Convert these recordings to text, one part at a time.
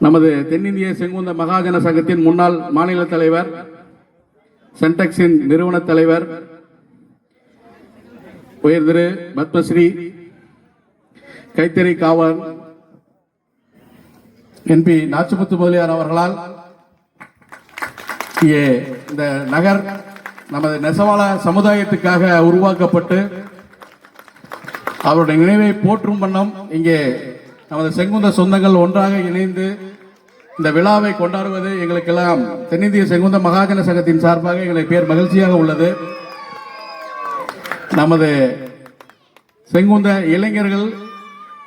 நமது தென்னிந்திய செங்குந்த மகாஜன சங்கத்தின் முன்னாள் மாநில தலைவர் சென்டெக்ஸின் நிறுவன தலைவர் உயர் திரு பத்மஸ்ரீ கைத்தறி காவலர் என்பி நாச்சிமுத்து முதலியார் அவர்களால் இங்கே இந்த நகர் நமது நெசவாள சமுதாயத்துக்காக உருவாக்கப்பட்டு அவருடைய நினைவை போற்றும் வண்ணம் இங்கே நமது செங்குந்த சொந்தங்கள் ஒன்றாக இணைந்து இந்த விழாவை கொண்டாடுவது எங்களுக்கெல்லாம் தென்னிந்திய செங்குந்த மகாஜன சங்கத்தின் சார்பாக எங்களை பேர் மகிழ்ச்சியாக உள்ளது. நமது செங்குந்த இளைஞர்கள்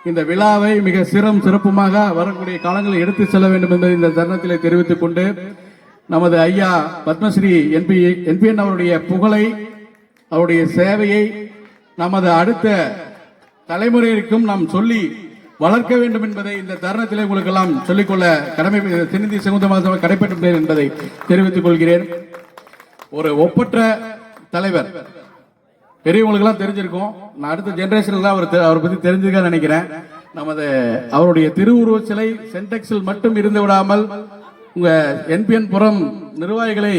இந்த விழாவை மிக சிறம் சிறப்புமாக வரக்கூடிய காலங்களில் எடுத்து செல்ல வேண்டும் என்பதை இந்த தருணத்திலே தெரிவித்துக் கொண்டு நமது ஐயா பத்மஸ்ரீ என்பி என்பிஎன் அவருடைய புகழை அவருடைய சேவையை நமது அடுத்த தலைமுறையிற்கும் நாம் சொல்லி வளர்க்க வேண்டும் என்பதை இந்த தருணத்திலே உங்களுக்கு எல்லாம் சொல்லிக்கொள்ள கடமை தென்னிந்திய சமுதாய கடைப்பட்டுள்ளேன் என்பதை தெரிவித்துக் கொள்கிறேன். ஒரு ஒப்பற்ற தலைவர். பெரியவங்களுக்கெல்லாம் தெரிஞ்சிருக்கும். நான் அடுத்த ஜென்ரேஷனில் தான் அவர் அவரை பத்தி தெரிஞ்சுக்க நினைக்கிறேன். நமது அவருடைய திருவுருவ சிலை சென்டெக்ஸில் மட்டும் இருந்து விடாமல் உங்க என்பிஎன் புறம் நிர்வாகிகளை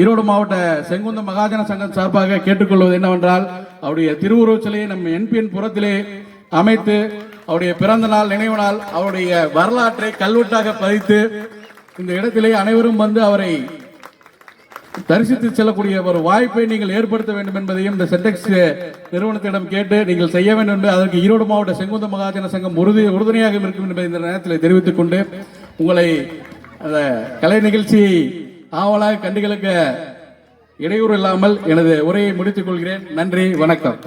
ஈரோடு மாவட்ட செங்குந்த மகாஜன சங்கம் சார்பாக கேட்டுக்கொள்வது என்னவென்றால் அவருடைய திருவுருவ சிலையை நம்ம என்பிஎன் புறத்திலே அமைத்து அவருடைய பிறந்த நாள் நினைவு நாள் அவருடைய வரலாற்றை கல்வெட்டாக பதித்து இந்த இடத்திலே அனைவரும் வந்து அவரை தரிசித்து செல்லக்கூடிய ஒரு வாய்ப்பை நீங்கள் ஏற்படுத்த வேண்டும் என்பதையும் இந்த சென்டெக்ஸ் நிறுவனத்திடம் கேட்டு நீங்கள் செய்ய வேண்டும் என்று அதற்கு ஈரோடு மாவட்ட செங்குந்த மகாஜன சங்கம் உறுதி உறுதுணையாக இருக்கும் என்பதை இந்த நேரத்தில் தெரிவித்துக் கொண்டு உங்களை அந்த கலை நிகழ்ச்சியை ஆவலாக கண்டுகளுக்கு இடையூறு இல்லாமல் எனது உரையை முடித்துக் கொள்கிறேன். நன்றி வணக்கம்.